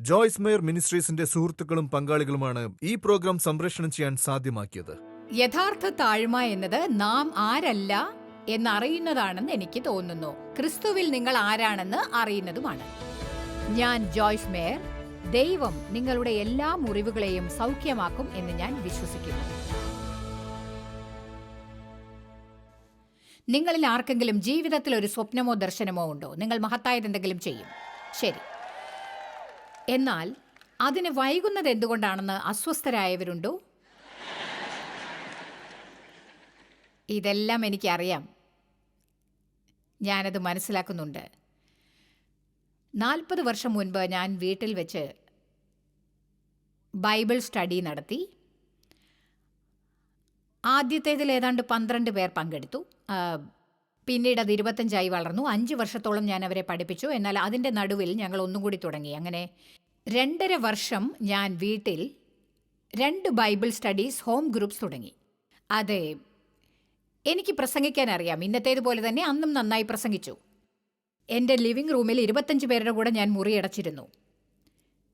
Joyce mayor മിനിസ്ട്രീസിന്റെ സുഹൃത്തുക്കളും പങ്കാളികളുമാണ് ഈ programme സംപ്രേഷണം ചെയ്യാൻ സാധ്യമാക്കിയത്. യഥാർത്ഥ താഴ്മ എന്നത് നാം ആരല്ല എന്നറിയുന്നതാണെന്ന് എനിക്ക് തോന്നുന്നു. ക്രിസ്തുവിൽ നിങ്ങൾ ആരാണെന്ന് അറിയുന്നതുമാണ്. ഞാൻ ജോയ്സ് മേയർ. ദൈവം നിങ്ങളുടെ എല്ലാ മുറിവുകളെയും സൗഖ്യമാക്കും എന്ന് ഞാൻ വിശ്വസിക്കുന്നു. നിങ്ങളിൽ ആർക്കെങ്കിലും ജീവിതത്തിൽ ഒരു സ്വപ്നമോ ദർശനമോ ഉണ്ടോ? നിങ്ങൾ മഹത്തായത് എന്തെങ്കിലും ചെയ്യും. ശരി. എന്നാൽ അതിന് വൈകുന്നത് എന്തുകൊണ്ടാണെന്ന് അസ്വസ്ഥരായവരുണ്ടോ? ഇതെല്ലാം എനിക്കറിയാം. ഞാനത് മനസ്സിലാക്കുന്നുണ്ട്. നാൽപ്പത് വർഷം മുൻപ് ഞാൻ വീട്ടിൽ വെച്ച് ബൈബിൾ സ്റ്റഡി നടത്തി. ആദ്യത്തേതിൽ ഏതാണ്ട് പന്ത്രണ്ട് പേർ പങ്കെടുത്തു. പിന്നീട് അത് ഇരുപത്തഞ്ചായി വളർന്നു. അഞ്ച് വർഷത്തോളം ഞാൻ അവരെ പഠിപ്പിച്ചു. എന്നാൽ അതിന്റെ നടുവിൽ ഞങ്ങൾ ഒന്നും കൂടി തുടങ്ങി. അങ്ങനെ രണ്ടര വർഷം ഞാൻ വീട്ടിൽ രണ്ട് ബൈബിൾ സ്റ്റഡീസ് ഹോം ഗ്രൂപ്പ്സ് തുടങ്ങി. അതെ എനിക്ക് പ്രസംഗിക്കാൻ അറിയാം ഇന്നത്തേതുപോലെ തന്നെ അന്നും നന്നായി പ്രസംഗിച്ചു. എന്റെ ലിവിംഗ് റൂമിൽ ഇരുപത്തഞ്ച് പേരുടെ കൂടെ ഞാൻ മുറിയടച്ചിരുന്നു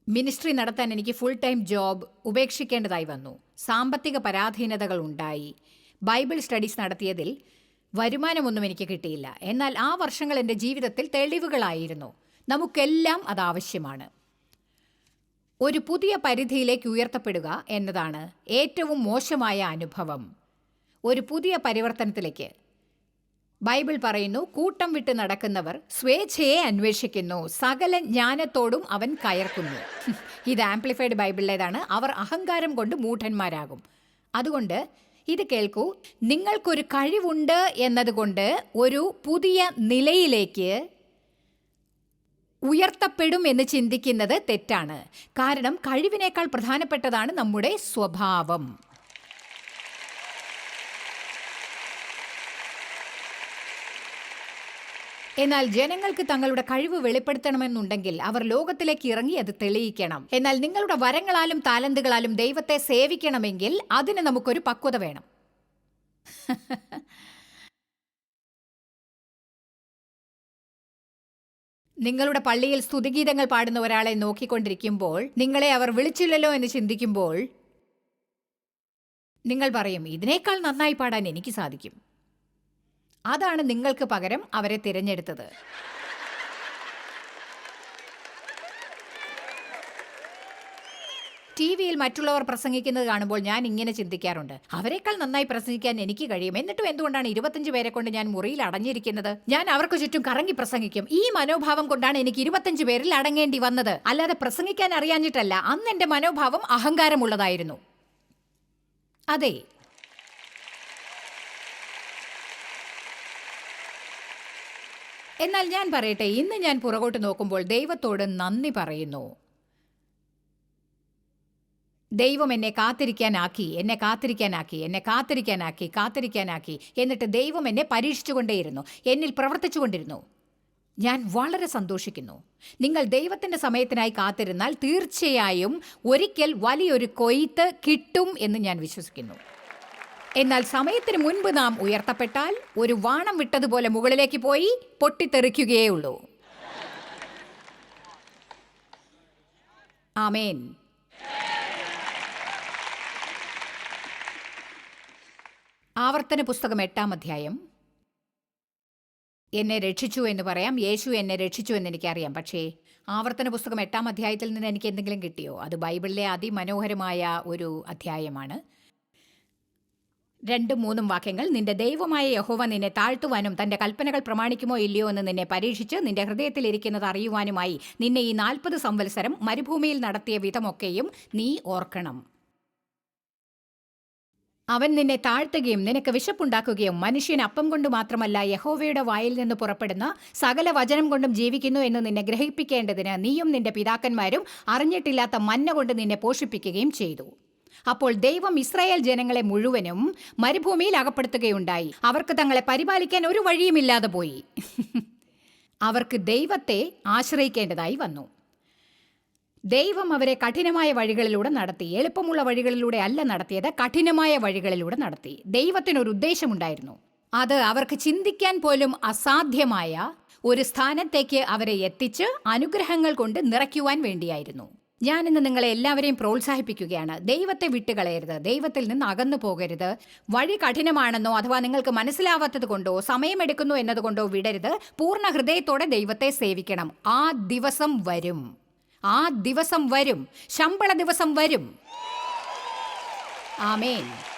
മിനിസ്ട്രി നടത്താൻ എനിക്ക് ഫുൾ ടൈം ജോബ് ഉപേക്ഷിക്കേണ്ടതായി വന്നു. സാമ്പത്തിക പരാധീനതകൾ ഉണ്ടായി. ബൈബിൾ സ്റ്റഡീസ് നടത്തിയതിൽ വരുമാനമൊന്നും എനിക്ക് കിട്ടിയില്ല. എന്നാൽ ആ വർഷങ്ങൾ എന്റെ ജീവിതത്തിൽ തെളിവുകളായിരുന്നു. നമുക്കെല്ലാം അത് ആവശ്യമാണ്. ഒരു പുതിയ പരിധിയിലേക്ക് ഉയർത്തപ്പെടുക എന്നതാണ് ഏറ്റവും മോശമായ അനുഭവം. ഒരു പുതിയ പരിവർത്തനത്തിലേക്ക്. ബൈബിൾ പറയുന്നു കൂട്ടം വിട്ട് നടക്കുന്നവർ സ്വേച്ഛയെ അന്വേഷിക്കുന്നു. സകല ജ്ഞാനത്തോടും അവൻ കയർക്കുന്നു. ഇത് ആംപ്ലിഫൈഡ് ബൈബിളിലേതാണ്. അവർ അഹങ്കാരം കൊണ്ട് മൂഢന്മാരാകും. അതുകൊണ്ട് ഇത് കേൾക്കൂ. നിങ്ങൾക്കൊരു കഴിവുണ്ട് എന്നതുകൊണ്ട് ഒരു പുതിയ നിലയിലേക്ക് ഉയർത്തപ്പെടും എന്ന് ചിന്തിക്കുന്നത് തെറ്റാണ്. കാരണം കഴിവിനേക്കാൾ പ്രധാനപ്പെട്ടതാണ് നമ്മുടെ സ്വഭാവം. എന്നാൽ ജനങ്ങൾക്ക് തങ്ങളുടെ കഴിവ് വെളിപ്പെടുത്തണമെന്നുണ്ടെങ്കിൽ അവർ ലോകത്തിലേക്ക് ഇറങ്ങി അത് തെളിയിക്കണം. എന്നാൽ നിങ്ങളുടെ വരങ്ങളാലും താലന്തുകളാലും ദൈവത്തെ സേവിക്കണമെങ്കിൽ അതിന് നമുക്കൊരു പക്വത വേണം. നിങ്ങളുടെ പള്ളിയിൽ സ്തുതിഗീതങ്ങൾ പാടുന്ന ഒരാളെ നോക്കിക്കൊണ്ടിരിക്കുമ്പോൾ നിങ്ങളെ അവർ വിളിച്ചില്ലല്ലോ എന്ന് ചിന്തിക്കുമ്പോൾ നിങ്ങൾ പറയും ഇതിനേക്കാൾ നന്നായി പാടാൻ എനിക്ക് സാധിക്കും. അതാണ് നിങ്ങൾക്ക് പകരം അവരെ തിരഞ്ഞെടുത്തത്. ടി വിയിൽ മറ്റുള്ളവർ പ്രസംഗിക്കുന്നത് കാണുമ്പോൾ ഞാൻ ഇങ്ങനെ ചിന്തിക്കാറുണ്ട്. അവരെക്കാൾ നന്നായി പ്രസംഗിക്കാൻ എനിക്ക് കഴിയും. എന്നിട്ടും എന്തുകൊണ്ടാണ് ഇരുപത്തഞ്ച് പേരെ കൊണ്ട് ഞാൻ മുറിയിൽ അടഞ്ഞിരിക്കുന്നത്? ഞാൻ അവർക്ക് ചുറ്റും കറങ്ങി പ്രസംഗിക്കും. ഈ മനോഭാവം കൊണ്ടാണ് എനിക്ക് ഇരുപത്തഞ്ച് പേരിൽ അടങ്ങേണ്ടി വന്നത്. അല്ലാതെ പ്രസംഗിക്കാൻ അറിയാഞ്ഞിട്ടല്ല അന്ന് എന്റെ മനോഭാവം അഹങ്കാരമുള്ളതായിരുന്നു. അതെ എന്നാൽ ഞാൻ പറയട്ടെ ഇന്ന് ഞാൻ പുറകോട്ട് നോക്കുമ്പോൾ ദൈവത്തോട് നന്ദി പറയുന്നു. ദൈവം എന്നെ കാത്തിരിക്കാനാക്കി എന്നെ കാത്തിരിക്കാനാക്കി എന്നെ കാത്തിരിക്കാനാക്കി കാത്തിരിക്കാനാക്കി എന്നിട്ട് ദൈവം എന്നെ പരീക്ഷിച്ചുകൊണ്ടേയിരുന്നു എന്നിൽ പ്രവർത്തിച്ചുകൊണ്ടിരുന്നു. ഞാൻ വളരെ സന്തോഷിക്കുന്നു. നിങ്ങൾ ദൈവത്തിന്റെ സമയത്തിനായി കാത്തിരുന്നാൽ തീർച്ചയായും ഒരിക്കൽ വലിയൊരു കൊയ്ത്ത് കിട്ടും എന്ന് ഞാൻ വിശ്വസിക്കുന്നു. എന്നാൽ സമയത്തിന് മുൻപ് നാം ഉയർത്തപ്പെട്ടാൽ ഒരു വാണം വിട്ടതുപോലെ മുകളിലേക്ക് പോയി പൊട്ടിത്തെറിക്കുകയേ ഉള്ളൂ ആമേൻ. ആവർത്തന പുസ്തകം എട്ടാം അധ്യായം. എന്നെ രക്ഷിച്ചു എന്ന് പറയാം. യേശു എന്നെ രക്ഷിച്ചു എന്ന് എനിക്കറിയാം. പക്ഷേ ആവർത്തന പുസ്തകം എട്ടാം അധ്യായത്തിൽ നിന്ന് എനിക്ക് എന്തെങ്കിലും കിട്ടിയോ? അത് ബൈബിളിലെ അതിമനോഹരമായ ഒരു അധ്യായമാണ്. രണ്ടും മൂന്നും വാക്യങ്ങൾ നിന്റെ ദൈവമായ യഹോവ നിന്നെ താഴ്ത്തുവാനും തന്റെ കൽപ്പനകൾ പ്രമാണിക്കുമോ ഇല്ലയോ എന്ന് നിന്നെ പരീക്ഷിച്ച് നിന്റെ ഹൃദയത്തിൽ ഇരിക്കുന്നത് അറിയുവാനുമായി നിന്നെ ഈ നാൽപ്പത് സംവത്സരം മരുഭൂമിയിൽ നടത്തിയ വിധമൊക്കെയും നീ ഓർക്കണം. അവൻ നിന്നെ താഴ്ത്തുകയും നിനക്ക് വിശപ്പുണ്ടാക്കുകയും മനുഷ്യൻ അപ്പം കൊണ്ട് മാത്രമല്ല യഹോവയുടെ വായിൽ നിന്ന് പുറപ്പെടുന്ന സകല വചനം കൊണ്ടും ജീവിക്കുന്നു എന്ന് നിന്നെ ഗ്രഹിപ്പിക്കേണ്ടതിന് നീയും നിന്റെ പിതാക്കന്മാരും അറിഞ്ഞിട്ടില്ലാത്ത മന്ന കൊണ്ട് നിന്നെ പോഷിപ്പിക്കുകയും ചെയ്തു. അപ്പോൾ ദൈവം ഇസ്രായേൽ ജനങ്ങളെ മുഴുവനും മരുഭൂമിയിൽ അകപ്പെടുത്തുകയുണ്ടായി അവർക്ക് തങ്ങളെ പരിപാലിക്കാൻ ഒരു വഴിയുമില്ലാതെ പോയി. അവർക്ക് ദൈവത്തെ ആശ്രയിക്കേണ്ടതായി വന്നു. ദൈവം അവരെ കഠിനമായ വഴികളിലൂടെ നടത്തി. എളുപ്പമുള്ള വഴികളിലൂടെ അല്ല നടത്തിയത് കഠിനമായ വഴികളിലൂടെ നടത്തി. ദൈവത്തിനൊരു ഉദ്ദേശമുണ്ടായിരുന്നു. അത് അവർക്ക് ചിന്തിക്കാൻ പോലും അസാധ്യമായ ഒരു സ്ഥാനത്തേക്ക് അവരെ എത്തിച്ച് അനുഗ്രഹങ്ങൾ കൊണ്ട് നിറയ്ക്കുവാൻ വേണ്ടിയായിരുന്നു. ഞാനിന്ന് നിങ്ങളെ എല്ലാവരെയും പ്രോത്സാഹിപ്പിക്കുകയാണ്. ദൈവത്തെ വിട്ടുകളയരുത്. ദൈവത്തിൽ നിന്ന് അകന്നു പോകരുത്. വഴി കഠിനമാണെന്നോ അഥവാ നിങ്ങൾക്ക് മനസ്സിലാവാത്തത് കൊണ്ടോ സമയമെടുക്കുന്നു എന്നതുകൊണ്ടോ വിടരുത്. പൂർണ ഹൃദയത്തോടെ ദൈവത്തെ സേവിക്കണം. ആ ദിവസം വരും. ആ ദിവസം വരും. ശമ്പള ദിവസം വരും. ആമേൻ.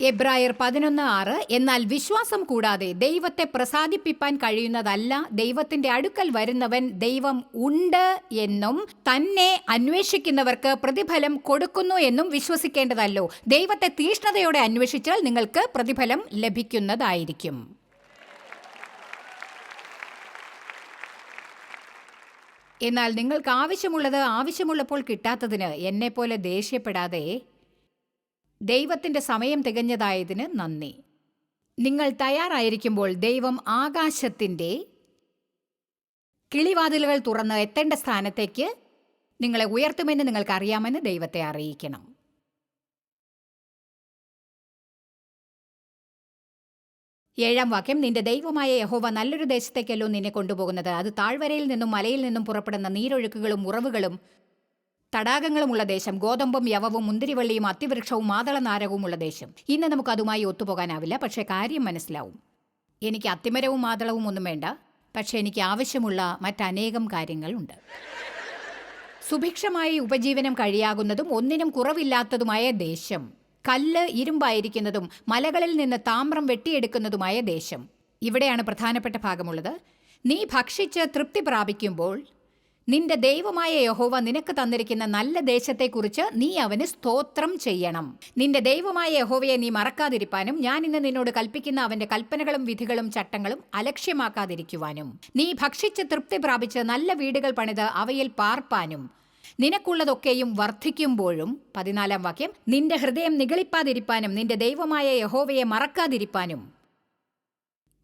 എബ്രായർ പതിനൊന്ന് ആറ് എന്നാൽ വിശ്വാസം കൂടാതെ ദൈവത്തെ പ്രസാദിപ്പിപ്പാൻ കഴിയുന്നതല്ല ദൈവത്തിന്റെ അടുക്കൽ വരുന്നവൻ ദൈവം ഉണ്ട് എന്നും തന്നെ അന്വേഷിക്കുന്നവർക്ക് പ്രതിഫലം കൊടുക്കുന്നു എന്നും വിശ്വസിക്കേണ്ടതല്ലോ. ദൈവത്തെ തീഷ്ണതയോടെ അന്വേഷിച്ചാൽ നിങ്ങൾക്ക് പ്രതിഫലം ലഭിക്കുന്നതായിരിക്കും. എന്നാൽ നിങ്ങൾക്ക് ആവശ്യമുള്ളത് ആവശ്യമുള്ളപ്പോൾ കിട്ടാത്തതിന് എന്നെപ്പോലെ ദേഷ്യപ്പെടാതെ ദൈവത്തിന്റെ സമയം തികഞ്ഞതായതിന് നന്ദി. നിങ്ങൾ തയ്യാറായിരിക്കുമ്പോൾ ദൈവം ആകാശത്തിന്റെ കിളിവാതിലുകൾ തുറന്ന് എത്തേണ്ട സ്ഥാനത്തേക്ക് നിങ്ങളെ ഉയർത്തുമെന്ന് നിങ്ങൾക്കറിയാമെന്ന് ദൈവത്തെ അറിയിക്കണം. ഏഴാം വാക്യം നിന്റെ ദൈവമായ യഹോവ നല്ലൊരു ദേശത്തേക്കല്ലോ നിന്നെ കൊണ്ടുപോകുന്നത്. അത് താഴ്വരയിൽ നിന്നും മലയിൽ നിന്നും പുറപ്പെടുന്ന നീരൊഴുക്കുകളും ഉറവുകളും തടാകങ്ങളുമുള്ള ദേശം ഗോതമ്പും യവവും മുന്തിരിവള്ളിയും അത്തിവൃക്ഷവും മാതളനാരകവുമുള്ള ദേശം. ഇന്ന് നമുക്ക് അതുമായി ഒത്തുപോകാനാവില്ല പക്ഷേ കാര്യം മനസ്സിലാവും. എനിക്ക് അത്തിമരവും മാതളവും ഒന്നും വേണ്ട പക്ഷേ എനിക്ക് ആവശ്യമുള്ള മറ്റനേകം കാര്യങ്ങളുണ്ട്. സുഭിക്ഷമായി ഉപജീവനം കഴിയാകുന്നതും ഒന്നിനും കുറവില്ലാത്തതുമായ ദേശം കല്ല് ഇരുമ്പായിരിക്കുന്നതും മലകളിൽ നിന്ന് താമ്രം വെട്ടിയെടുക്കുന്നതുമായ ദേശം. ഇവിടെയാണ് പ്രധാനപ്പെട്ട ഭാഗമുള്ളത്. നീ ഭക്ഷിച്ച് തൃപ്തി പ്രാപിക്കുമ്പോൾ നിന്റെ ദൈവമായ യഹോവ നിനക്ക് തന്നിരിക്കുന്ന നല്ല ദേശത്തെക്കുറിച്ച് നീ അവന് സ്തോത്രം ചെയ്യണം. നിന്റെ ദൈവമായ യഹോവയെ നീ മറക്കാതിരിക്കാനും ഞാൻ ഇന്ന് നിന്നോട് കൽപ്പിക്കുന്ന അവന്റെ കൽപ്പനകളും വിധികളും ചട്ടങ്ങളും അലക്ഷ്യമാക്കാതിരിക്കുവാനും. നീ ഭക്ഷിച്ച് തൃപ്തി പ്രാപിച്ച് നല്ല വീടുകൾ പണിത് അവയിൽ പാർപ്പാനും. നിനക്കുള്ളതൊക്കെയും വർദ്ധിക്കുമ്പോഴും പതിനാലാം വാക്യം നിന്റെ ഹൃദയം നിഗളിപ്പാതിരിപ്പാനും നിന്റെ ദൈവമായ യഹോവയെ മറക്കാതിരിപ്പാനും.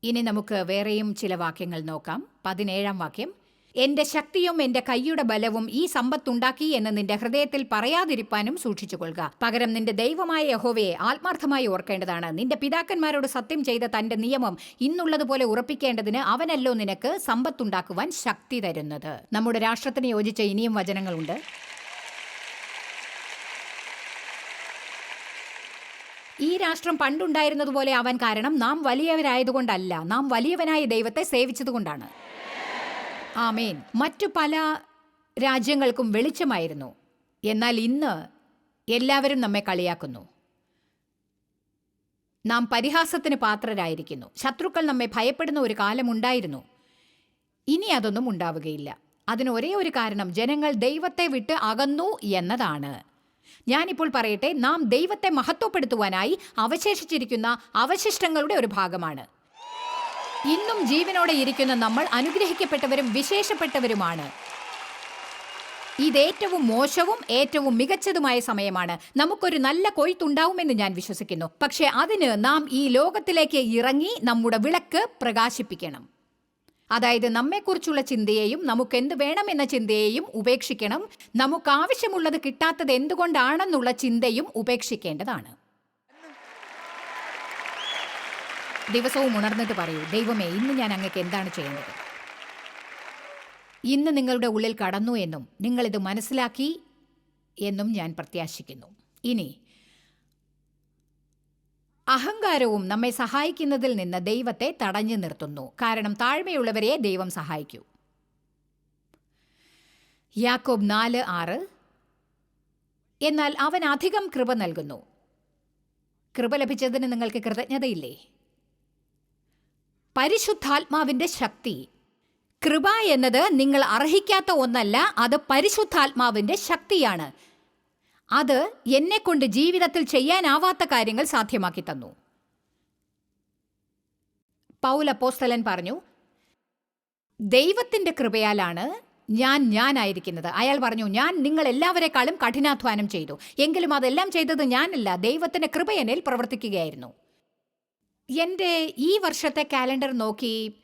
ഇനി നമുക്ക് വേറെയും ചില വാക്യങ്ങൾ നോക്കാം. പതിനേഴാം വാക്യം എന്റെ ശക്തിയും എന്റെ കൈയുടെ ബലവും ഈ സമ്പത്തുണ്ടാക്കി എന്ന് നിന്റെ ഹൃദയത്തിൽ പറയാതിരിപ്പാനും സൂക്ഷിച്ചുകൊള്ളുക. പകരം നിന്റെ ദൈവമായ യഹോവയെ ആത്മാർത്ഥമായി ഓർക്കേണ്ടതാണ്. നിന്റെ പിതാക്കന്മാരോട് സത്യം ചെയ്ത തന്റെ നിയമം ഇന്നുള്ളതുപോലെ ഉറപ്പിക്കേണ്ടതിന് അവനല്ലോ നിനക്ക് സമ്പത്തുണ്ടാക്കുവാൻ ശക്തി തരുന്നത്. നമ്മുടെ രാഷ്ട്രത്തിന് യോജിച്ച ഇനിയും വചനങ്ങളുണ്ട്. ഈ രാഷ്ട്രം പണ്ടുണ്ടായിരുന്നതുപോലെ അവൻ കാരണം നാം വലിയവരായതുകൊണ്ടല്ല. നാം വലിയവനായ ദൈവത്തെ സേവിച്ചതുകൊണ്ടാണ്. ആമേൻ. മറ്റു പല രാജ്യങ്ങൾക്കും വെളിച്ചമായിരുന്നു. എന്നാൽ ഇന്ന് എല്ലാവരും നമ്മെ കളിയാക്കുന്നു. നാം പരിഹാസത്തിന് പാത്രരായിരിക്കുന്നു. ശത്രുക്കൾ നമ്മെ ഭയപ്പെടുന്ന ഒരു കാലമുണ്ടായിരുന്നു ഇനി അതൊന്നും ഉണ്ടാവുകയില്ല. അതിന് ഒരേ ഒരു കാരണം ജനങ്ങൾ ദൈവത്തെ വിട്ട് അകന്നു എന്നതാണ്. ഞാനിപ്പോൾ പറയട്ടെ നാം ദൈവത്തെ മഹത്വപ്പെടുത്തുവാനായി അവശേഷിച്ചിരിക്കുന്ന അവശിഷ്ടങ്ങളുടെ ഒരു ഭാഗമാണ്. ഇന്നും ജീവനോടെ ഇരിക്കുന്ന നമ്മൾ അനുഗ്രഹിക്കപ്പെട്ടവരും വിശേഷപ്പെട്ടവരുമാണ്. ഇതേറ്റവും മോശവും ഏറ്റവും മികച്ചതുമായ സമയമാണ്. നമുക്കൊരു നല്ല കൊയ്ത്തുണ്ടാവുമെന്ന് ഞാൻ വിശ്വസിക്കുന്നു. പക്ഷേ അതിന് നാം ഈ ലോകത്തിലേക്ക് ഇറങ്ങി നമ്മുടെ വിളക്ക് പ്രകാശിപ്പിക്കണം. അതായത് നമ്മെക്കുറിച്ചുള്ള ചിന്തയെയും നമുക്ക് എന്ത് വേണമെന്ന ചിന്തയെയും ഉപേക്ഷിക്കണം. നമുക്ക് ആവശ്യമുള്ളത് കിട്ടാത്തത് എന്തുകൊണ്ടാണെന്നുള്ള ചിന്തയും ഉപേക്ഷിക്കേണ്ടതാണ്. ദിവസവും ഉണർന്നിട്ട് പറയൂ ദൈവമേ ഇന്ന് ഞാൻ അങ്ങക്ക് എന്താണ് ചെയ്യേണ്ടത് ഇന്ന് നിങ്ങളുടെ ഉള്ളിൽ കടന്നു എന്നും നിങ്ങളിത് മനസ്സിലാക്കി എന്നും ഞാൻ പ്രത്യാശിക്കുന്നു. ഇനി അഹങ്കാരവും നമ്മെ സഹായിക്കുന്നതിൽ നിന്ന് ദൈവത്തെ തടഞ്ഞു നിർത്തുന്നു. കാരണം താഴ്മയുള്ളവരെ ദൈവം സഹായിക്കൂ. യാക്കോബ് നാല് ആറ്. എന്നാൽ അവൻ അധികം കൃപ നൽകുന്നു. കൃപ ലഭിച്ചതിന് നിങ്ങൾക്ക് കൃതജ്ഞതയില്ലേ? പരിശുദ്ധാത്മാവിന്റെ ശക്തി. കൃപ എന്നത് നിങ്ങൾ അർഹിക്കാത്ത ഒന്നല്ല അത് പരിശുദ്ധാത്മാവിന്റെ ശക്തിയാണ്. അത് എന്നെക്കൊണ്ട് ജീവിതത്തിൽ ചെയ്യാനാവാത്ത കാര്യങ്ങൾ സാധ്യമാക്കി തന്നു. പൗലപ്പോസ്തലൻ പറഞ്ഞു ദൈവത്തിന്റെ കൃപയാലാണ് ഞാൻ ഞാനായിരിക്കുന്നത്. അയാൾ പറഞ്ഞു ഞാൻ നിങ്ങൾ എല്ലാവരെക്കാളും കഠിനാധ്വാനം ചെയ്തു. എങ്കിലും അതെല്ലാം ചെയ്തത് ഞാനല്ല. ദൈവത്തിന്റെ കൃപയനിൽ പ്രവർത്തിക്കുകയായിരുന്നു. എന്റെ ഈ വർഷത്തെ കാലണ്ടർ നോക്കി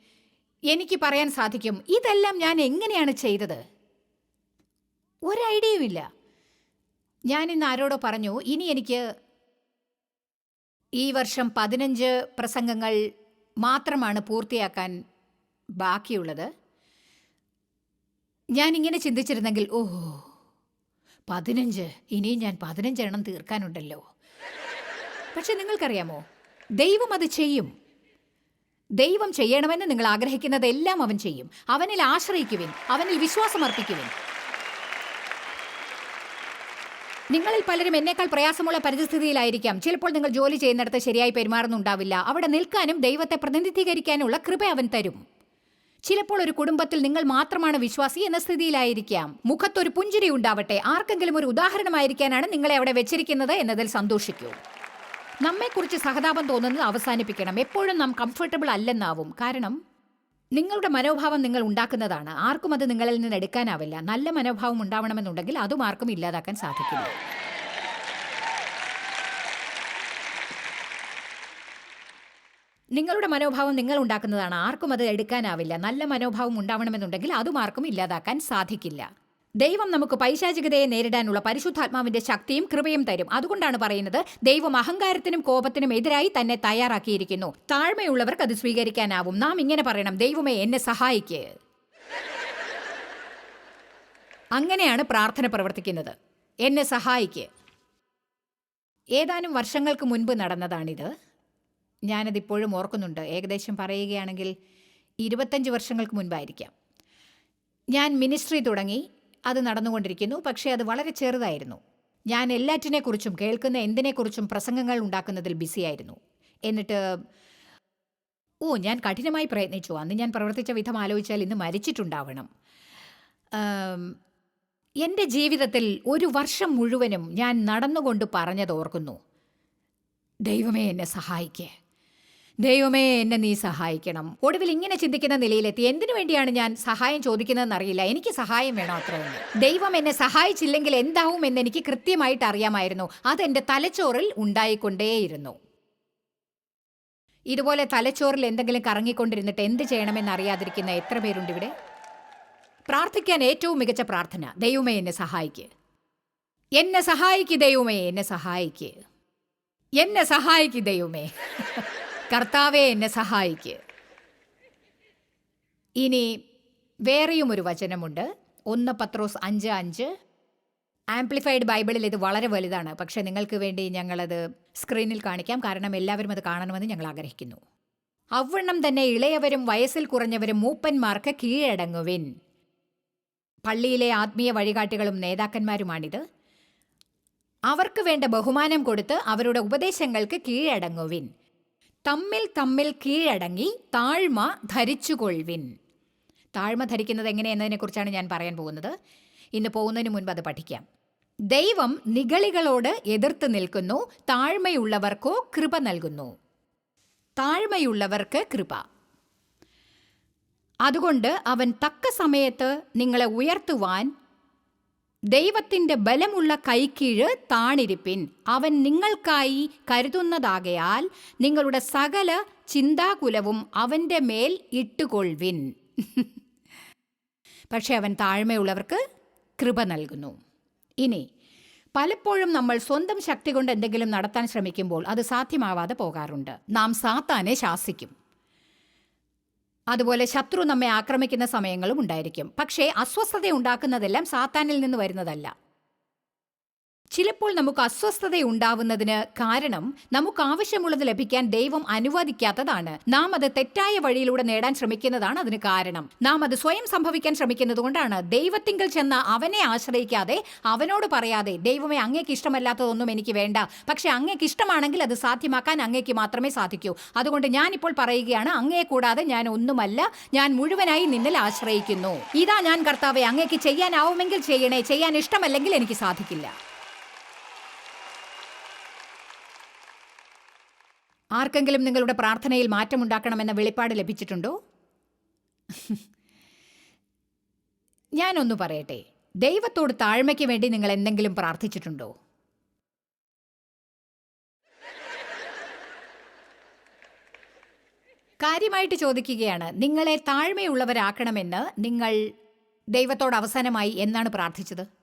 എനിക്ക് പറയാൻ സാധിക്കും. ഇതെല്ലാം ഞാൻ എങ്ങനെയാണ് ചെയ്തത്? ഒരു ഐഡിയയും ഇല്ല. ഞാൻ ഇന്ന് ആരോടോ പറഞ്ഞു ഇനി എനിക്ക് ഈ വർഷം പതിനഞ്ച് പ്രസംഗങ്ങൾ മാത്രമാണ് പൂർത്തിയാക്കാൻ ബാക്കിയുള്ളത്. ഞാൻ ഇങ്ങനെ ചിന്തിച്ചിരുന്നെങ്കിൽ ഓഹോ പതിനഞ്ച് ഇനിയും ഞാൻ പതിനഞ്ചെണ്ണം തീർക്കാനുണ്ടല്ലോ. പക്ഷെ നിങ്ങൾക്കറിയാമോ ദൈവം അത് ചെയ്യും. ദൈവം ചെയ്യണമെന്ന് നിങ്ങൾ ആഗ്രഹിക്കുന്നതെല്ലാം അവൻ ചെയ്യും. അവനിൽ ആശ്രയിക്കുവിൻ അവനിൽ വിശ്വാസമർപ്പിക്കുവിൻ നിങ്ങളിൽ പലരും എന്നേക്കാൾ പ്രയാസമുള്ള പരിസ്ഥിതിയിലായിരിക്കാം ചിലപ്പോൾ നിങ്ങൾ ജോലി ചെയ്യുന്നിടത്ത് ശരിയായി പെരുമാറുന്നുണ്ടാവില്ല. അവിടെ നിൽക്കാനും ദൈവത്തെ പ്രതിനിധീകരിക്കാനുള്ള കൃപ അവൻ തരും. ചിലപ്പോൾ ഒരു കുടുംബത്തിൽ നിങ്ങൾ മാത്രമാണ് വിശ്വാസി എന്ന സ്ഥിതിയിലായിരിക്കാം. മുഖത്തൊരു പുഞ്ചിരി ഉണ്ടാവട്ടെ. ആർക്കെങ്കിലും ഒരു ഉദാഹരണമായിരിക്കാനാണ് നിങ്ങളെ അവിടെ വെച്ചിരിക്കുന്നത് എന്നതിൽ സന്തോഷിക്കൂ. നമ്മെക്കുറിച്ച് സഹതാപം തോന്നുന്നത് അവസാനിപ്പിക്കണം. എപ്പോഴും നാം കംഫർട്ടബിൾ അല്ലെന്നാവും. കാരണം നിങ്ങളുടെ മനോഭാവം നിങ്ങൾ ഉണ്ടാക്കുന്നതാണ്. ആർക്കും അത് നിങ്ങളിൽ നിന്ന് എടുക്കാനാവില്ല. നല്ല മനോഭാവം ഉണ്ടാവണമെന്നുണ്ടെങ്കിൽ അതും ആർക്കും ഇല്ലാതാക്കാൻ സാധിക്കില്ല. നിങ്ങളുടെ മനോഭാവം നിങ്ങൾ ഉണ്ടാക്കുന്നതാണ്. ആർക്കും അത് എടുക്കാനാവില്ല. നല്ല മനോഭാവം ഉണ്ടാവണമെന്നുണ്ടെങ്കിൽ അതും ആർക്കും ഇല്ലാതാക്കാൻ സാധിക്കില്ല. ദൈവം നമുക്ക് പൈശാചികതയെ നേരിടാനുള്ള പരിശുദ്ധാത്മാവിന്റെ ശക്തിയും കൃപയും തരും. അതുകൊണ്ടാണ് പറയുന്നത് ദൈവം അഹങ്കാരത്തിനും കോപത്തിനും എതിരായി തന്നെ തയ്യാറാക്കിയിരിക്കുന്നു. താഴ്മയുള്ളവർക്ക് അത് സ്വീകരിക്കാനാവും. നാം ഇങ്ങനെ പറയണം ദൈവമേ എന്നെ സഹായിക്ക്. അങ്ങനെയാണ് പ്രാർത്ഥന പ്രവർത്തിക്കുന്നത്. എന്നെ സഹായിക്ക്. ഏതാനും വർഷങ്ങൾക്ക് മുൻപ് നടന്നതാണിത്. ഞാനതിപ്പോഴും ഓർക്കുന്നുണ്ട്. ഏകദേശം പറയുകയാണെങ്കിൽ ഇരുപത്തഞ്ച് വർഷങ്ങൾക്ക് മുൻപായിരിക്കാം. ഞാൻ മിനിസ്ട്രി തുടങ്ങി. അത് നടന്നുകൊണ്ടിരിക്കുന്നു. പക്ഷേ അത് വളരെ ചെറുതായിരുന്നു. ഞാൻ എല്ലാറ്റിനെക്കുറിച്ചും കേൾക്കുന്ന എന്തിനെക്കുറിച്ചും പ്രസംഗങ്ങൾ ഉണ്ടാക്കുന്നതിൽ ബിസിയായിരുന്നു. എന്നിട്ട് ഓ ഞാൻ കഠിനമായി പ്രയത്നിച്ചു. അന്ന് ഞാൻ പ്രവർത്തിച്ച വിധം ആലോചിച്ചാൽ ഇന്ന് മരിച്ചിട്ടുണ്ടാവണം. എന്റെ ജീവിതത്തിൽ ഒരു വർഷം മുഴുവനും ഞാൻ നടന്നുകൊണ്ട് പറഞ്ഞത് ഓർക്കുന്നു. ദൈവമേ എന്നെ സഹായിക്കേ. ദൈവമേ എന്നെ നീ സഹായിക്കണം. ഒടുവിൽ ഇങ്ങനെ ചിന്തിക്കുന്ന നിലയിലെത്തി. എന്തിനു വേണ്ടിയാണ് ഞാൻ സഹായം ചോദിക്കുന്നതെന്ന് അറിയില്ല. എനിക്ക് സഹായം വേണം അത്രയെന്ന് ദൈവം എന്നെ സഹായിച്ചില്ലെങ്കിൽ എന്താവും എന്ന് എനിക്ക് കൃത്യമായിട്ട് അറിയാമായിരുന്നു. അത് എന്റെ തലച്ചോറിൽ ഉണ്ടായിക്കൊണ്ടേയിരുന്നു. ഇതുപോലെ തലച്ചോറിൽ എന്തെങ്കിലും കറങ്ങിക്കൊണ്ടിരുന്നിട്ട് എന്ത് ചെയ്യണമെന്ന് അറിയാതിരിക്കുന്ന എത്ര പേരുണ്ട് ഇവിടെ? പ്രാർത്ഥിക്കാൻ ഏറ്റവും മികച്ച പ്രാർത്ഥന ദൈവമേ എന്നെ സഹായിക്ക്. എന്നെ സഹായിക്ക് ദൈവമേ എന്നെ സഹായിക്ക്. എന്നെ സഹായിക്ക് ദൈവമേ. കർത്താവെ എന്നെ സഹായിക്ക്. ഇനി വേറെയും ഒരു വചനമുണ്ട്. ഒന്ന് പത്രോസ് അഞ്ച് അഞ്ച്. ആംപ്ലിഫൈഡ് ബൈബിളിൽ ഇത് വളരെ വലുതാണ്. പക്ഷേ നിങ്ങൾക്ക് വേണ്ടി ഞങ്ങളത് സ്ക്രീനിൽ കാണിക്കാം. കാരണം എല്ലാവരും അത് കാണണമെന്ന് ഞങ്ങൾ ആഗ്രഹിക്കുന്നു. അവണ്ണം തന്നെ ഇളയവരും വയസ്സിൽ കുറഞ്ഞവരും മൂപ്പന്മാർക്ക് കീഴടങ്ങുവിൻ. പള്ളിയിലെ ആത്മീയ വഴികാട്ടികളും നേതാക്കന്മാരുമാണിത്. അവർക്ക് വേണ്ട ബഹുമാനം കൊടുത്ത് അവരുടെ ഉപദേശങ്ങൾക്ക് കീഴടങ്ങുവിൻ. തമ്മിൽ തമ്മിൽ കീഴടങ്ങി താഴ്മ ധരിച്ചുകൊള്ളുവിൻ. താഴ്മ ധരിക്കുന്നത് എങ്ങനെയെന്നതിനെക്കുറിച്ചാണ് ഞാൻ പറയാൻ പോകുന്നത്. ഇന്ന് പോകുന്നതിന് മുൻപ് അത് പഠിക്കാം. ദൈവം നിഗളികളോട് എതിർത്ത് നിൽക്കുന്നു താഴ്മയുള്ളവർക്കോ കൃപ നൽകുന്നു. താഴ്മയുള്ളവർക്ക് കൃപ. അതുകൊണ്ട് അവൻ തക്ക സമയത്ത് നിങ്ങളെ ഉയർത്തുവാൻ ദൈവത്തിന്റെ ബലമുള്ള കൈക്കീഴ് താണിരിപ്പിൻ. അവൻ നിങ്ങൾക്കായി കരുതുന്നതാകയാൽ നിങ്ങളുടെ സകല ചിന്താകുലവും അവന്റെ മേൽ ഇട്ടുകൊൾവിൻ പക്ഷേ അവൻ താഴ്മയുള്ളവർക്ക് കൃപ നൽകുന്നു. ഇനി പലപ്പോഴും നമ്മൾ സ്വന്തം ശക്തി കൊണ്ട് എന്തെങ്കിലും നടത്താൻ ശ്രമിക്കുമ്പോൾ അത് സാധ്യമാവാതെ പോകാറുണ്ട്. നാം സാത്താനെ ശാസിക്കും. അതുപോലെ ശത്രു നമ്മെ ആക്രമിക്കുന്ന സമയങ്ങളും ഉണ്ടായിരിക്കും. പക്ഷേ അസ്വസ്ഥത ഉണ്ടാക്കുന്നതെല്ലാം സാത്താനിൽ നിന്ന് വരുന്നതല്ല. ചിലപ്പോൾ നമുക്ക് അസ്വസ്ഥത ഉണ്ടാവുന്നതിന് കാരണം നമുക്ക് ആവശ്യമുള്ളത് ലഭിക്കാൻ ദൈവം അനുവദിക്കാത്തതാണ്. നാം അത് തെറ്റായ വഴിയിലൂടെ നേടാൻ ശ്രമിക്കുന്നതാണ് അതിന് കാരണം. നാം അത് സ്വയം സംഭവിക്കാൻ ശ്രമിക്കുന്നതുകൊണ്ടാണ് കൊണ്ടാണ്. ദൈവത്തിങ്കൽ ചെന്ന് അവനെ ആശ്രയിക്കാതെ അവനോട് പറയാതെ ദൈവമേ അങ്ങേക്ക് ഇഷ്ടമല്ലാത്തതൊന്നും എനിക്ക് വേണ്ട. പക്ഷെ അങ്ങേക്ക് ഇഷ്ടമാണെങ്കിൽ അത് സാധ്യമാക്കാൻ അങ്ങേക്ക് മാത്രമേ സാധിക്കൂ. അതുകൊണ്ട് ഞാനിപ്പോൾ പറയുകയാണ് അങ്ങയെ കൂടാതെ ഞാൻ ഒന്നുമല്ല ഞാൻ മുഴുവനായി നിന്നിൽ ആശ്രയിക്കുന്നു. ഇതാ ഞാൻ കർത്താവെ അങ്ങേക്ക് ചെയ്യാനാവുമെങ്കിൽ ചെയ്യണേ ചെയ്യാൻ ഇഷ്ടമല്ലെങ്കിൽ എനിക്ക് സാധിക്കില്ല. ആർക്കെങ്കിലും നിങ്ങളുടെ പ്രാർത്ഥനയിൽ മാറ്റമുണ്ടാക്കണമെന്ന വെളിപ്പാട് ലഭിച്ചിട്ടുണ്ടോ? ഞാനൊന്നു പറയട്ടെ. ദൈവത്തോട് താഴ്മയ്ക്ക് വേണ്ടി നിങ്ങൾ എന്തെങ്കിലും പ്രാർത്ഥിച്ചിട്ടുണ്ടോ? കാര്യമായിട്ട് ചോദിക്കുകയാണ് നിങ്ങളെ താഴ്മയുള്ളവരാക്കണമെന്ന് നിങ്ങൾ ദൈവത്തോട് അവസാനമായി എന്നാണ് പ്രാർത്ഥിച്ചത്?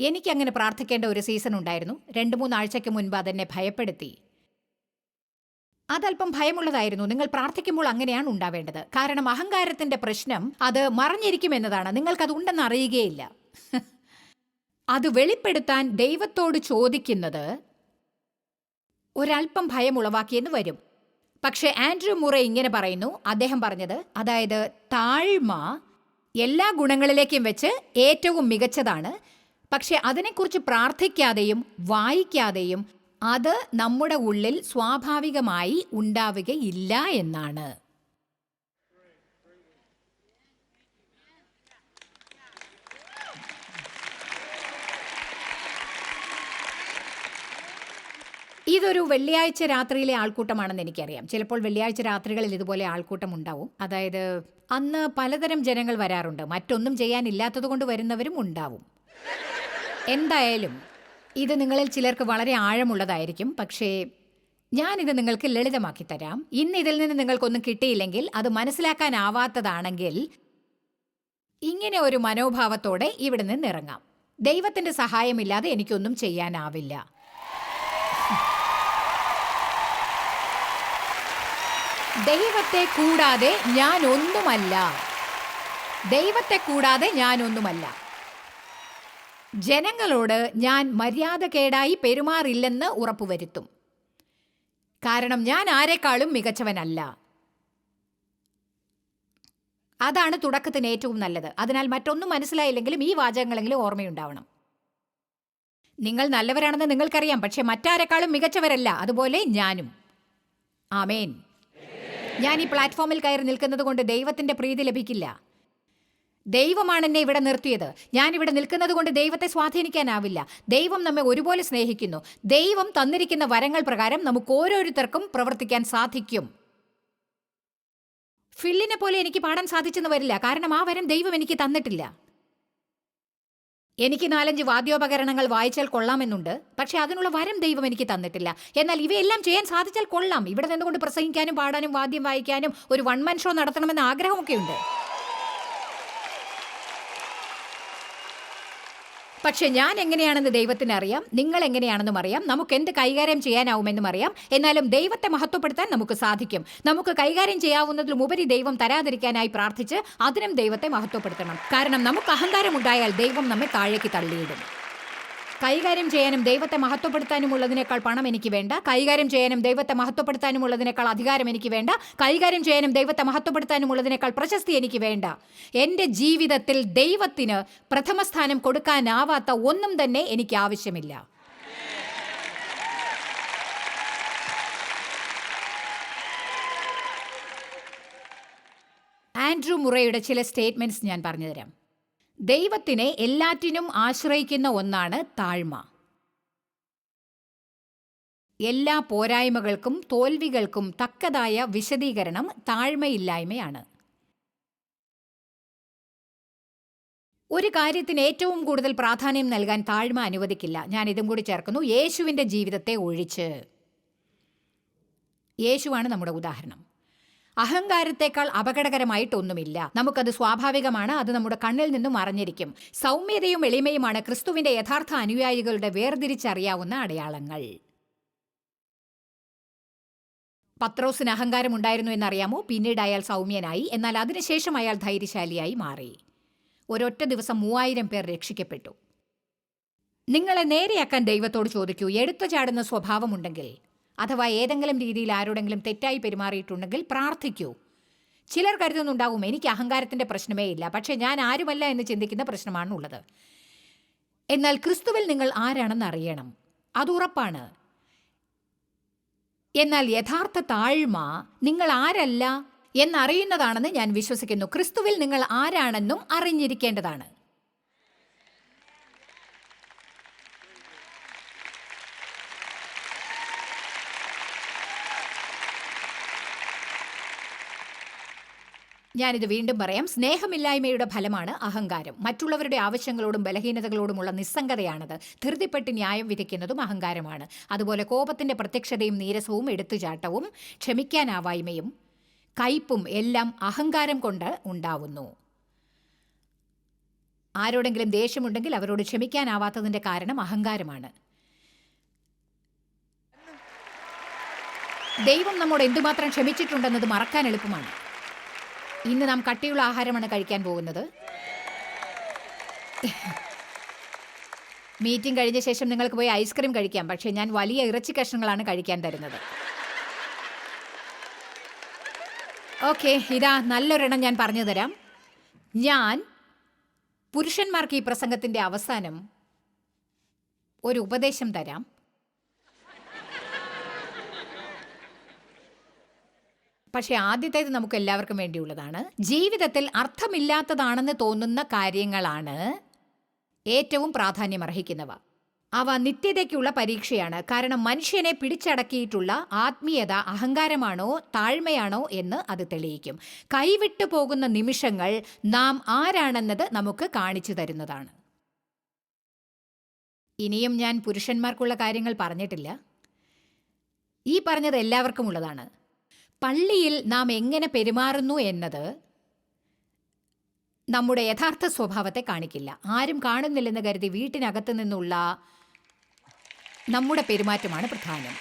എനിക്കങ്ങനെ പ്രാർത്ഥിക്കേണ്ട ഒരു സീസൺ ഉണ്ടായിരുന്നു. രണ്ട് മൂന്നാഴ്ചയ്ക്ക് മുൻപ് അതെന്നെ ഭയപ്പെടുത്തി. അതല്പം ഭയമുള്ളതായിരുന്നു. നിങ്ങൾ പ്രാർത്ഥിക്കുമ്പോൾ അങ്ങനെയാണ് ഉണ്ടാവേണ്ടത്. കാരണം അഹങ്കാരത്തിന്റെ പ്രശ്നം അത് മറഞ്ഞിരിക്കുമെന്നതാണ്. നിങ്ങൾക്കത് ഉണ്ടെന്ന് അറിയുകയില്ല. അത് വെളിപ്പെടുത്താൻ ദൈവത്തോട് ചോദിക്കുന്നത് ഒരല്പം ഭയം ഉളവാക്കിയെന്ന് വരും. പക്ഷേ ആൻഡ്രൂ മുറെ ഇങ്ങനെ പറയുന്നു. അദ്ദേഹം പറഞ്ഞത് അതായത് താഴ്മ എല്ലാ ഗുണങ്ങളിലേക്കും വെച്ച് ഏറ്റവും മികച്ചതാണ്. പക്ഷെ അതിനെക്കുറിച്ച് പ്രാർത്ഥിക്കാതെയും വായിക്കാതെയും അത് നമ്മുടെ ഉള്ളിൽ സ്വാഭാവികമായി ഉണ്ടാവുകയില്ല എന്നാണ്. ഇതൊരു വെള്ളിയാഴ്ച രാത്രിയിലെ ആൾക്കൂട്ടമാണെന്ന് എനിക്കറിയാം. ചിലപ്പോൾ വെള്ളിയാഴ്ച രാത്രികളിൽ ഇതുപോലെ ആൾക്കൂട്ടം ഉണ്ടാവും. അതായത് അന്ന് പലതരം ജനങ്ങൾ വരാറുണ്ട്. മറ്റൊന്നും ചെയ്യാനില്ലാത്തത് കൊണ്ട് വരുന്നവരും ഉണ്ടാവും. എന്തായാലും ഇത് നിങ്ങളിൽ ചിലർക്ക് വളരെ ആഴമുള്ളതായിരിക്കും. പക്ഷേ ഞാനിത് നിങ്ങൾക്ക് ലളിതമാക്കി തരാം. ഇന്ന് ഇതിൽ നിന്ന് നിങ്ങൾക്കൊന്നും കിട്ടിയില്ലെങ്കിൽ അത് മനസ്സിലാക്കാനാവാത്തതാണെങ്കിൽ ഇങ്ങനെ ഒരു മനോഭാവത്തോടെ ഇവിടെ നിന്ന് ഇറങ്ങാം ദൈവത്തിന്റെ സഹായമില്ലാതെ എനിക്കൊന്നും ചെയ്യാനാവില്ല. ദൈവത്തെ കൂടാതെ ഞാൻ ഒന്നുമല്ല ദൈവത്തെ കൂടാതെ ഞാൻ ഒന്നുമല്ല ജനങ്ങളോട് ഞാൻ മര്യാദകേടായി പെരുമാറില്ലെന്ന് ഉറപ്പുവരുത്തും. കാരണം ഞാൻ ആരെക്കാളും മികച്ചവനല്ല. അതാണ് തുടക്കത്തിന് ഏറ്റവും നല്ലത്. അതിനാൽ മറ്റൊന്നും മനസ്സിലായില്ലെങ്കിലും ഈ വാചകങ്ങളെങ്കിലും ഓർമ്മയുണ്ടാവണം. നിങ്ങൾ നല്ലവരാണെന്ന് നിങ്ങൾക്കറിയാം. പക്ഷെ മറ്റാരെക്കാളും മികച്ചവരല്ല. അതുപോലെ ഞാനും. ആമേൻ. ഞാൻ ഈ പ്ലാറ്റ്ഫോമിൽ കയറി നിൽക്കുന്നത് കൊണ്ട് ദൈവത്തിന്റെ പ്രീതി ലഭിക്കില്ല. ദൈവമാണ് എന്നെ ഇവിടെ നിർത്തിയത്. ഞാൻ ഇവിടെ നിൽക്കുന്നത് കൊണ്ട് ദൈവത്തെ സ്വാധീനിക്കാനാവില്ല. ദൈവം നമ്മെ ഒരുപോലെ സ്നേഹിക്കുന്നു. ദൈവം തന്നിരിക്കുന്ന വരങ്ങൾ പ്രകാരം നമുക്ക് ഓരോരുത്തർക്കും പ്രവർത്തിക്കാൻ സാധിക്കും. ഫില്ലിനെ പോലെ എനിക്ക് പാടാൻ സാധിച്ചെന്ന് വരില്ല. കാരണം ആ വരം ദൈവം എനിക്ക് തന്നിട്ടില്ല. എനിക്ക് നാലഞ്ച് വാദ്യോപകരണങ്ങൾ വായിച്ചാൽ കൊള്ളാമെന്നുണ്ട്. പക്ഷേ അതിനുള്ള വരം ദൈവം എനിക്ക് തന്നിട്ടില്ല. എന്നാൽ ഇവയെല്ലാം ചെയ്യാൻ സാധിച്ചാൽ കൊള്ളാം. ഇവിടെ നിന്നുകൊണ്ട് പ്രസംഗിക്കാനും പാടാനും വാദ്യം വായിക്കാനും ഒരു വൺ മൻ ഷോ നടത്തണമെന്ന ആഗ്രഹമൊക്കെ ഉണ്ട് പക്ഷെ ഞാൻ എങ്ങനെയാണെന്ന് ദൈവത്തിന് അറിയാം നിങ്ങൾ എങ്ങനെയാണെന്നും അറിയാം നമുക്ക് എന്ത് കൈകാര്യം ചെയ്യാനാവുമെന്നും അറിയാം. എന്നാലും ദൈവത്തെ മഹത്വപ്പെടുത്താൻ നമുക്ക് സാധിക്കും. നമുക്ക് കൈകാര്യം ചെയ്യാവുന്നതിലും ഉപരി ദൈവം തരാതിരിക്കാനായി പ്രാർത്ഥിച്ച് അതിനും ദൈവത്തെ മഹത്വപ്പെടുത്തണം. കാരണം നമുക്ക് അഹങ്കാരം ഉണ്ടായാൽ ദൈവം നമ്മെ താഴേക്ക് തള്ളിയിടും. കൈകാര്യം ചെയ്യാനും ദൈവത്തെ മഹത്വപ്പെടുത്താനും ഉള്ളതിനേക്കാൾ പണം എനിക്ക് വേണ്ട. കൈകാര്യം ചെയ്യാനും ദൈവത്തെ മഹത്വപ്പെടുത്താനും ഉള്ളതിനേക്കാൾ അധികാരം എനിക്ക് വേണ്ട. കൈകാര്യം ചെയ്യാനും ദൈവത്തെ മഹത്വപ്പെടുത്താനും ഉള്ളതിനേക്കാൾ പ്രശസ്തി എനിക്ക് വേണ്ട. എന്റെ ജീവിതത്തിൽ ദൈവത്തിന് പ്രഥമ സ്ഥാനം കൊടുക്കാനാവാത്ത ഒന്നും തന്നെ എനിക്ക് ആവശ്യമില്ല. ആൻഡ്രൂ മുറയുടെ ചില സ്റ്റേറ്റ്മെന്റ്സ് ഞാൻ പറഞ്ഞുതരാം. ദൈവത്തിനെ എല്ലാറ്റിനും ആശ്രയിക്കുന്ന ഒന്നാണ് താഴ്മ. എല്ലാ പോരായ്മകൾക്കും തോൽവികൾക്കും തക്കതായ വിശദീകരണം താഴ്മയില്ലായ്മയാണ്. ഒരു കാര്യത്തിന് ഏറ്റവും കൂടുതൽ പ്രാധാന്യം നൽകാൻ താഴ്മ അനുവദിക്കില്ല. ഞാൻ ഇതും കൂടി ചേർക്കുന്നു. യേശുവിന്റെ ജീവിതത്തെ ഒഴിച്ച്. യേശുവാണ് നമ്മുടെ ഉദാഹരണം. അഹങ്കാരത്തെക്കാൾ അപകടകരമായിട്ടൊന്നുമില്ല. നമുക്കത് സ്വാഭാവികമാണ് അത് നമ്മുടെ കണ്ണിൽ നിന്നും മറഞ്ഞിരിക്കും സൗമ്യതയും എളിമയുമാണ് ക്രിസ്തുവിന്റെ യഥാർത്ഥ അനുയായികളുടെ വേർതിരിച്ചറിയാവുന്ന അടയാളങ്ങൾ. പത്രോസിന് അഹങ്കാരം ഉണ്ടായിരുന്നു എന്നറിയാമോ? പിന്നീട് അയാൾ സൗമ്യനായി എന്നാൽ അതിനുശേഷം അയാൾ ധൈര്യശാലിയായി മാറി. ഒരൊറ്റ ദിവസം മൂവായിരം പേർ രക്ഷിക്കപ്പെട്ടു. നിങ്ങളെ നേരെയാക്കാൻ ദൈവത്തോട് ചോദിക്കൂ. എടുത്തു ചാടുന്ന സ്വഭാവമുണ്ടെങ്കിൽ അഥവാ ഏതെങ്കിലും രീതിയിൽ ആരോടെങ്കിലും തെറ്റായി പെരുമാറിയിട്ടുണ്ടെങ്കിൽ പ്രാർത്ഥിക്കൂ. ചിലർ കരുതുന്നുണ്ടാവും എനിക്ക് അഹങ്കാരത്തിന്റെ പ്രശ്നമേ ഇല്ല പക്ഷേ ഞാൻ ആരുമല്ല എന്ന് ചിന്തിക്കുന്ന പ്രശ്നമാണ് ഉള്ളത്. എന്നാൽ ക്രിസ്തുവിൽ നിങ്ങൾ ആരാണെന്ന് അറിയണം. അത് ഉറപ്പാണ്. എന്നാൽ യഥാർത്ഥ താഴ്മ നിങ്ങൾ ആരല്ല എന്നറിയുന്നതാണെന്ന് ഞാൻ വിശ്വസിക്കുന്നു. ക്രിസ്തുവിൽ നിങ്ങൾ ആരാണെന്നും അറിഞ്ഞിരിക്കേണ്ടതാണ്. ഞാനിത് വീണ്ടും പറയാം. സ്നേഹമില്ലായ്മയുടെ ഫലമാണ് അഹങ്കാരം. മറ്റുള്ളവരുടെ ആവശ്യങ്ങളോടും ബലഹീനതകളോടുമുള്ള നിസ്സംഗതയാണത്. ധൃതിപ്പെട്ട് ന്യായം വിധിക്കുന്നതും അഹങ്കാരമാണ്. അതുപോലെ കോപത്തിന്റെ പ്രത്യക്ഷതയും നീരസവും എടുത്തുചാട്ടവും ക്ഷമിക്കാനാവായ്മയും കയ്പും എല്ലാം അഹങ്കാരം കൊണ്ട് ഉണ്ടാവുന്നു. ആരോടെങ്കിലും ദേഷ്യമുണ്ടെങ്കിൽ അവരോട് ക്ഷമിക്കാനാവാത്തതിന്റെ കാരണം അഹങ്കാരമാണ്. ദൈവം നമ്മോട് എന്തുമാത്രം ക്ഷമിച്ചിട്ടുണ്ടെന്നത് മറക്കാൻ എളുപ്പമാണ്. ഇന്ന് നാം കട്ടിയുള്ള ആഹാരമാണ് കഴിക്കാൻ പോകുന്നത്. മീറ്റിംഗ് കഴിഞ്ഞ ശേഷം നിങ്ങൾക്ക് പോയി ഐസ്ക്രീം കഴിക്കാം. പക്ഷേ ഞാൻ വലിയ ഇറച്ചി കഷ്ണങ്ങളാണ് കഴിക്കാൻ തരുന്നത്. ഓക്കെ ഇതാ നല്ലൊരെണ്ണം ഞാൻ പറഞ്ഞു തരാം. ഞാൻ പുരുഷന്മാർക്ക് ഈ പ്രസംഗത്തിന്റെ അവസാനം ഒരു ഉപദേശം തരാം. പക്ഷെ ആദ്യത്തേത് നമുക്ക് എല്ലാവർക്കും വേണ്ടിയുള്ളതാണ്. ജീവിതത്തിൽ അർത്ഥമില്ലാത്തതാണെന്ന് തോന്നുന്ന കാര്യങ്ങളാണ് ഏറ്റവും പ്രാധാന്യമർഹിക്കുന്നവ. അവ നിത്യതയ്ക്കുള്ള പരീക്ഷയാണ്. കാരണം മനുഷ്യനെ പിടിച്ചടക്കിയിട്ടുള്ള ആത്മീയത അഹങ്കാരമാണോ താഴ്മയാണോ എന്ന് അത് തെളിയിക്കും. കൈവിട്ടു പോകുന്ന നിമിഷങ്ങൾ നാം ആരാണെന്നത് നമുക്ക് കാണിച്ചു തരുന്നതാണ്. ഇനിയും ഞാൻ പുരുഷന്മാർക്കുള്ള കാര്യങ്ങൾ പറഞ്ഞിട്ടില്ല. ഈ പറഞ്ഞത് എല്ലാവർക്കും ഉള്ളതാണ്. പള്ളിയിൽ നാം എങ്ങനെ പെരുമാറുന്നു എന്നത് നമ്മുടെ യഥാർത്ഥ സ്വഭാവത്തെ കാണിക്കില്ല. ആരും കാണുന്നില്ലെന്ന് കരുതി വീട്ടിനകത്ത് നിന്നുള്ള നമ്മുടെ പെരുമാറ്റമാണ് പ്രധാനം.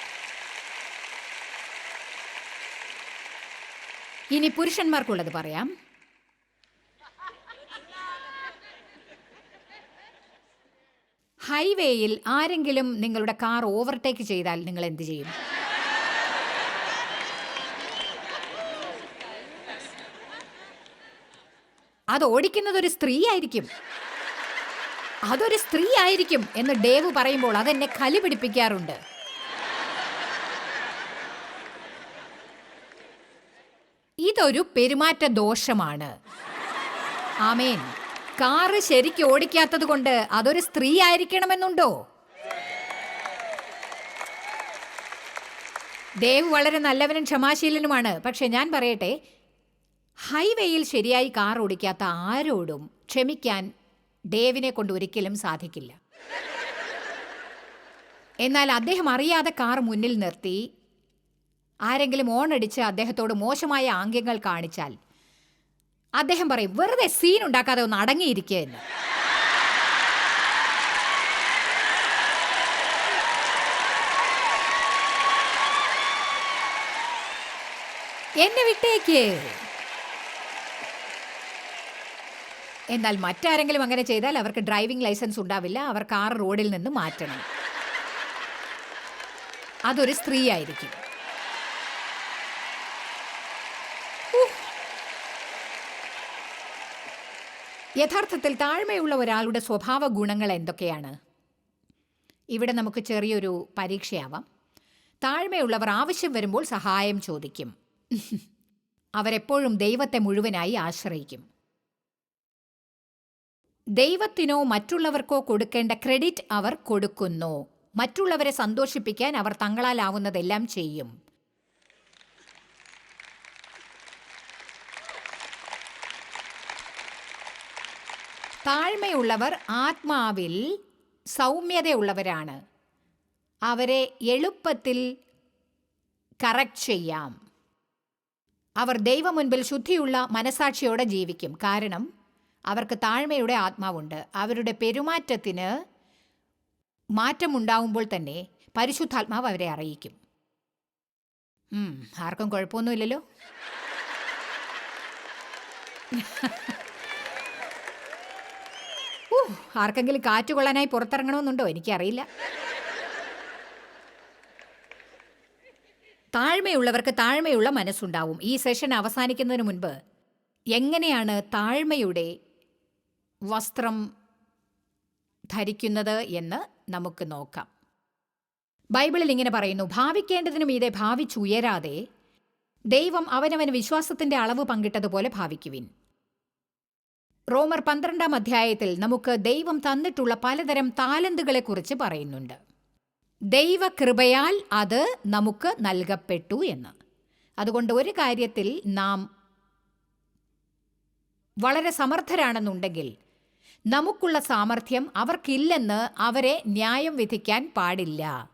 ഇനി പുരുഷന്മാർക്കുള്ളത് പറയാം. ഹൈവേയിൽ ആരെങ്കിലും നിങ്ങളുടെ കാർ ഓവർടേക്ക് ചെയ്താൽ നിങ്ങൾ എന്ത് ചെയ്യും? അത് ഓടിക്കുന്നത് ഒരു സ്ത്രീ ആയിരിക്കും. അതൊരു സ്ത്രീ ആയിരിക്കും എന്ന് ഡേവ് പറയുമ്പോൾ അതെന്നെ കലി പിടിപ്പിക്കാറുണ്ട്. ഇതൊരു പെരുമാറ്റ ദോഷമാണ് ആമേൻ. കാറ് ശരിക്ക് ഓടിക്കാത്തത് കൊണ്ട് അതൊരു സ്ത്രീ ആയിരിക്കണമെന്നുണ്ടോ? ദേവ് വളരെ നല്ലവനും ക്ഷമാശീലനുമാണ്. പക്ഷെ ഞാൻ പറയട്ടെ ഹൈവേയിൽ ശരിയായി കാർ ഓടിക്കാത്ത ആരോടും ക്ഷമിക്കാൻ ഡേവിനെ കൊണ്ട് ഒരിക്കലും സാധിക്കില്ല. എന്നാൽ അദ്ദേഹം അറിയാതെ കാർ മുന്നിൽ നിർത്തി. ആരെങ്കിലും ഓൺ അടിച്ച് അദ്ദേഹത്തോട് മോശമായ ആംഗ്യങ്ങൾ കാണിച്ചാൽ അദ്ദേഹം പറയും വെറുതെ സീൻ ഉണ്ടാക്കാതെ ഒന്ന് അടങ്ങിയിരിക്കുക എന്ന്. എന്നെ വിട്ടേക്ക്. എന്നാൽ മറ്റാരെങ്കിലും അങ്ങനെ ചെയ്താൽ അവർക്ക് ഡ്രൈവിംഗ് ലൈസൻസ് ഉണ്ടാവില്ല. അവർ കാർ റോഡിൽ നിന്ന് മാറ്റണം. അതൊരു സ്ത്രീ ആയിരിക്കും. യഥാർത്ഥത്തിൽ താഴ്മയുള്ള ഒരാളുടെ സ്വഭാവ ഗുണങ്ങൾ എന്തൊക്കെയാണ്? ഇവിടെ നമുക്ക് ചെറിയൊരു പരീക്ഷയാവാം. താഴ്മയുള്ളവർ ആവശ്യം വരുമ്പോൾ സഹായം ചോദിക്കും. അവരെപ്പോഴും ദൈവത്തെ മുഴുവനായി ആശ്രയിക്കും. ദൈവത്തിനോ മറ്റുള്ളവർക്കോ കൊടുക്കേണ്ട ക്രെഡിറ്റ് അവർ കൊടുക്കുന്നു. മറ്റുള്ളവരെ സന്തോഷിപ്പിക്കാൻ അവർ തങ്ങളാലാവുന്നതെല്ലാം ചെയ്യും. താഴ്മയുള്ളവർ ആത്മാവിൽ സൗമ്യതയുള്ളവരാണ്. അവരെ എളുപ്പത്തിൽ കറക്റ്റ് ചെയ്യാം. അവർ ദൈവമുൻപിൽ ശുദ്ധിയുള്ള മനസാക്ഷിയോടെ ജീവിക്കും. കാരണം അവർക്ക് താഴ്മയുടെ ആത്മാവുണ്ട്. അവരുടെ പെരുമാറ്റത്തിന് മാറ്റമുണ്ടാവുമ്പോൾ തന്നെ പരിശുദ്ധാത്മാവ് അവരെ അറിയിക്കും. ആർക്കും കുഴപ്പമൊന്നുമില്ലല്ലോ. ആർക്കെങ്കിലും കാറ്റ് കൊള്ളാനായി പുറത്തിറങ്ങണമെന്നുണ്ടോ? എനിക്കറിയില്ല. താഴ്മയുള്ളവർക്ക് താഴ്മയുള്ള മനസ്സുണ്ടാവും. ഈ സെഷൻ അവസാനിക്കുന്നതിന് മുൻപ് എങ്ങനെയാണ് താഴ്മയുടെ വസ്ത്രം ധരിക്കുന്നത് എന്ന് നമുക്ക് നോക്കാം. ബൈബിളിൽ ഇങ്ങനെ പറയുന്നു ഭാവിക്കേണ്ടതിനു മീതെ ഭാവിച്ചുയരാതെ ദൈവം അവനവന് വിശ്വാസത്തിന്റെ അളവ് പങ്കിട്ടതുപോലെ ഭാവിക്കുവിൻ. റോമർ പന്ത്രണ്ടാം അധ്യായത്തിൽ നമുക്ക് ദൈവം തന്നിട്ടുള്ള പലതരം താലന്തുകളെക്കുറിച്ച് പറയുന്നുണ്ട്. ദൈവകൃപയാൽ അത് നമുക്ക് നൽകപ്പെട്ടു എന്ന്. അതുകൊണ്ട് ഒരു കാര്യത്തിൽ നാം വളരെ സമർത്ഥരാണെന്നുണ്ടെങ്കിൽ നമുക്കുള്ള സാമർഥ്യം അവർക്കില്ലെന്ന് അവരെ ന്യായം വിധിക്കാൻ പാടില്ല.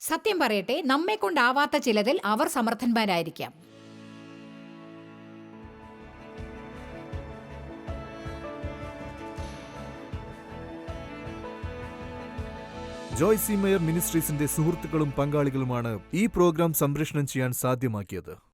സത്യം പറയട്ടെ നമ്മെ കൊണ്ടാവാത്ത ചിലതിൽ അവർ സമർത്ഥന്മാരായിരിക്കാം. ജോയ്സി മേയർ മിനിസ്ട്രീസിന്റെ സുഹൃത്തുക്കളും പങ്കാളികളുമാണ് ഈ പ്രോഗ്രാം സംപ്രേഷണം ചെയ്യാൻ സാധ്യമാക്കിയത്.